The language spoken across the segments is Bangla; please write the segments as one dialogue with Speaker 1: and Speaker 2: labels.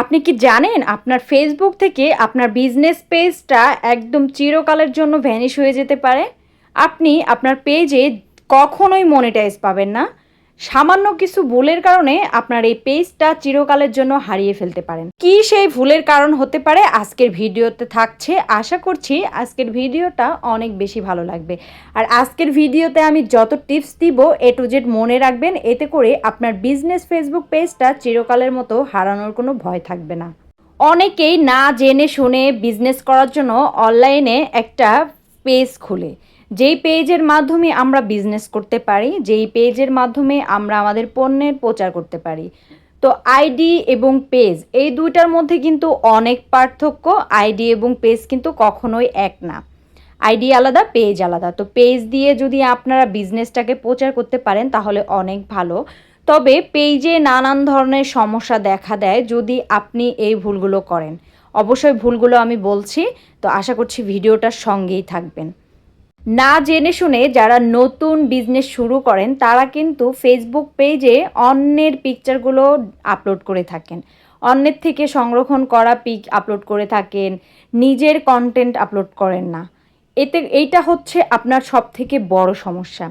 Speaker 1: আপনি কি জানেন আপনার ফেসবুক থেকে আপনার বিজনেস পেজটা একদম চিরকালের জন্য ভ্যানিশ হয়ে যেতে পারে? আপনি আপনার পেজে কখনোই মনিটাইজ পাবেন না। সামান্য কিছু ভুলের কারণে আপনার এই পেজটা চিরকালের জন্য হারিয়ে ফেলতে পারেন। কি সেই ভুলের কারণ হতে পারে আজকের ভিডিওতে থাকছে। আশা করছি আজকের ভিডিওটা অনেক বেশি ভালো লাগবে। আর আজকের ভিডিওতে আমি যত টিপস দিব এ টু জেড মনে রাখবেন, এতে করে আপনার বিজনেস ফেসবুক পেজটা চিরকালের মতো হারানোর কোনো ভয় থাকবে না। অনেকেই না জেনে শুনে বিজনেস করার জন্য অনলাইনে একটা পেজ খুলে। যেই পেজের মাধ্যমে আমরা বিজনেস করতে পারি, যেই পেজের মাধ্যমে আমরা আমাদের পণ্যের প্রচার করতে পারি। তো আইডি এবং পেজ এই দুইটার মধ্যে কিন্তু অনেক পার্থক্য। আইডি এবং পেজ কিন্তু কখনোই এক না। আইডি আলাদা পেজ আলাদা। তো পেজ দিয়ে যদি আপনারা বিজনেসটাকে প্রচার করতে পারেন, তাহলে অনেক ভালো। তবে পেজে নানান ধরনের সমস্যা দেখা দেয় যদি আপনি এই ভুলগুলো করেন। অবশ্যই ভুলগুলো আমি বলছি। তো আশা করছি ভিডিওটার সঙ্গেই থাকবেন। না জেনে শুনে যারা নতুন বিজনেস শুরু করেন, তারা কিন্তু ফেসবুক পেজে অন্যের পিকচারগুলো আপলোড করে থাকেন। অন্যের থেকে সংরক্ষণ করা পিক আপলোড করে থাকেন, নিজের কন্টেন্ট আপলোড করেন না। এতে, এইটা হচ্ছে আপনার সব থেকে বড় সমস্যা।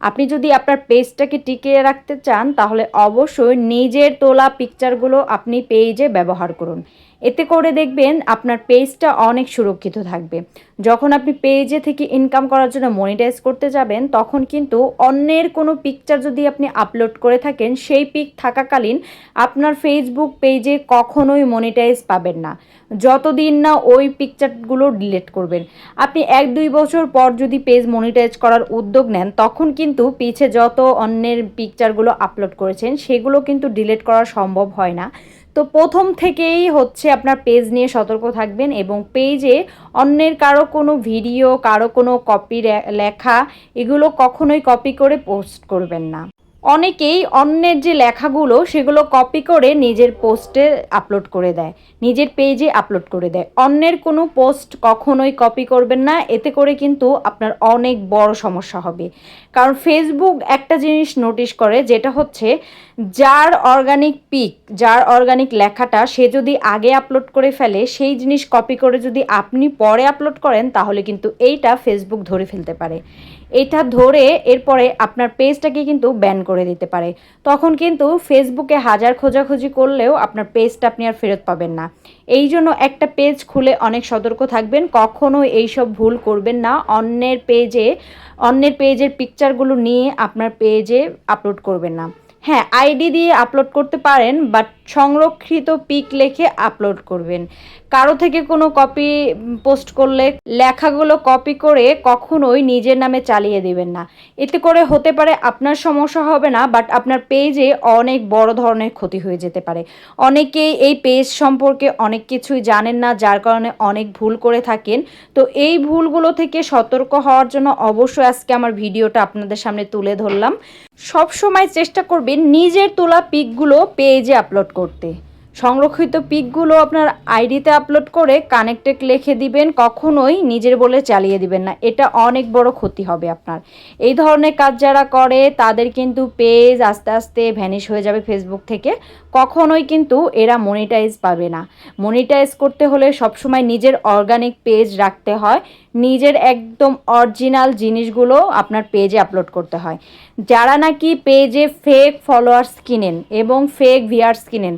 Speaker 1: আপনি যদি আপনার পেজটাকে টিকিয়ে রাখতে চান, তাহলে অবশ্যই নিজের তোলা পিকচারগুলো আপনি পেজে ব্যবহার করুন। এতে করে দেখবেন আপনার পেজটা অনেক সুরক্ষিত থাকবে। যখন আপনি পেজে থেকে ইনকাম করার জন্য মনিটাইজ করতে যাবেন, তখন কিন্তু অন্যের কোনো পিকচার যদি আপনি আপলোড করে থাকেন, সেই পিক থাকাকালীন আপনার ফেসবুক পেজে কখনোই মনিটাইজ পাবেন না। যতদিন না ওই পিকচারগুলো ডিলিট করবেন। আপনি এক দুই বছর পর যদি পেজ মনিটাইজ করার উদ্যোগ নেন, তখন কিন্তু পিছে যত অন্যের পিকচারগুলো আপলোড করেছেন, সেগুলো কিন্তু ডিলিট করা সম্ভব হয় না। তো প্রথম থেকেই হচ্ছে আপনার পেজ নিয়ে সতর্ক থাকবেন এবং পেজে অন্যের কারও কোনো ভিডিও কারও কোনো কপি লেখা, এগুলো কখনোই কপি করে পোস্ট করবেন না। অনেকেই অন্যের যে লেখাগুলো সেগুলো কপি করে নিজের পোস্টে আপলোড করে দেয়, নিজের পেজে আপলোড করে দেয়। অন্যের কোনো পোস্ট কখনোই কপি করবেন না, এতে করে কিন্তু আপনার অনেক বড় সমস্যা হবে। কারণ ফেসবুক একটা জিনিস নোটিশ করে যেটা হচ্ছে, যার অর্গানিক পিক যার অর্গানিক লেখাটা সে যদি আগে আপলোড করে ফেলে, সেই জিনিস কপি করে যদি আপনি পরে আপলোড করেন, তাহলে কিন্তু এইটা ফেসবুক ধরে ফেলতে পারে। এটা ধরে এরপরে আপনার পেজটাকে কিন্তু ব্যান করে দিতে পারে। তখন কিন্তু ফেসবুকে হাজার খোঁজাখুঁজি করলেও আপনার পেজটা আপনি আর ফেরত পাবেন না। এই জন্য একটা পেজ খুলে অনেক সতর্ক থাকবেন কখনো এইসব ভুল করবেন না। অন্যের পেজে অন্যের পেজের পিকচারগুলো নিয়ে আপনার পেজে আপলোড করবেন না। হ্যাঁ আইডি দিয়ে আপলোড করতে পারেন বাট সংরক্ষিত পিক লেখে আপলোড করবেন। কারও থেকে কোনো কপি পোস্ট করলে লেখাগুলো কপি করে কখনোই নিজের নামে চালিয়ে দেবেন না। এতে করে হতে পারে আপনার সমস্যা হবে না বাট আপনার পেজে অনেক বড় ধরনের ক্ষতি হয়ে যেতে পারে। অনেকেই এই পেজ সম্পর্কে অনেক কিছুই জানেন না, যার কারণে অনেক ভুল করে থাকেন। তো এই ভুলগুলো থেকে সতর্ক হওয়ার জন্য অবশ্যই আজকে আমার ভিডিওটা আপনাদের সামনে তুলে ধরলাম। সব সময় চেষ্টা করবেন নিজের তোলা পিকগুলো পেজে আপলোড করতে। সংরক্ষিত পিকগুলো আপনার আইডিতে আপলোড করে কানেক্টেড লিখে দিবেন, কখনোই নিজের বলে চালিয়ে দিবেন না। এটা অনেক বড় ক্ষতি হবে আপনার। এই ধরনের কাজ যারা করে, তাদের কিন্তু পেজ আস্তে আস্তে ভ্যানিশ হয়ে যাবে ফেসবুক থেকে। কখনোই কিন্তু এরা মনিটাইজ পাবে না। মনিটাইজ করতে হলে সবসময় নিজের অর্গানিক পেজ রাখতে হয়। নিজের একদম অরিজিনাল জিনিসগুলো আপনার পেজে আপলোড করতে হয়। যারা নাকি পেজে ফেক ফলোয়ার্স কিনেন এবং ফেক ভিয়ার্স কিনেন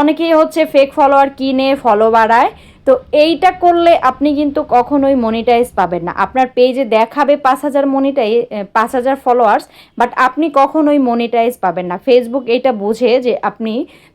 Speaker 1: অনেকেই হচ্ছে ফেক ফলোয়ার কিনে ফলো বাড়ায়। তো এইটা করলে আপনি কিন্তু কখনোই মনিটাইজ পাবেন না। আপনার পেজে দেখাবে পাঁচ হাজার মনিটাই পাঁচ হাজার ফলোয়ার্স বাট আপনি কখনোই মনিটাইজ পাবেন না। ফেসবুক এইটা বোঝে যে আপনি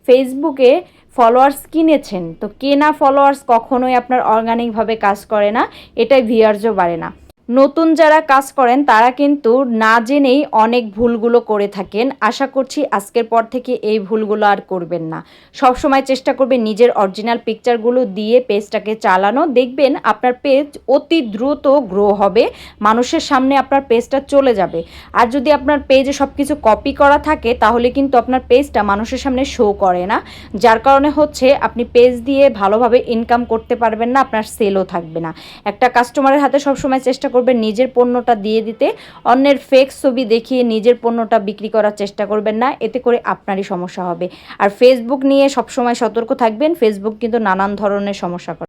Speaker 1: ফেসবুকে ফলোয়ার্স কিনেছেন। তো কেনা ফলোয়ার্স কখনোই আপনার অর্গানিকভাবে কাজ করে না। এটাই ভিয়ার্সও বাড়ে না। নতুন যারা কাজ করেন, তারা কিন্তু না জেনেই অনেক ভুলগুলো করে থাকেন। আশা করছি আজকের পর থেকে এই ভুলগুলো আর করবেন না। সব সময় চেষ্টা করবেন নিজের অরিজিনাল পিকচারগুলো দিয়ে পেজটাকে চালানো। দেখবেন আপনার পেজ অতি দ্রুত গ্রো হবে, মানুষের সামনে আপনার পেজটা চলে যাবে। আর যদি আপনার পেজে সব কিছু কপি করা থাকে, তাহলে কিন্তু আপনার পেজটা মানুষের সামনে শো করে না। যার কারণে হচ্ছে আপনি পেজ দিয়ে ভালোভাবে ইনকাম করতে পারবেন না, আপনার সেলও থাকবে না। একটা কাস্টমারের হাতে সবসময় চেষ্টা করবেন, নিজের পণ্যটা দিয়ে দিতে। অন্যের ফেক ছবি দেখিয়ে নিজের পণ্যটা বিক্রি করার চেষ্টা করবেন না, এতে করে আপনারই সমস্যা হবে। আর ফেসবুক নিয়ে সবসময় সতর্ক থাকবেন ফেসবুক কিন্তু নানান ধরনের সমস্যা করে।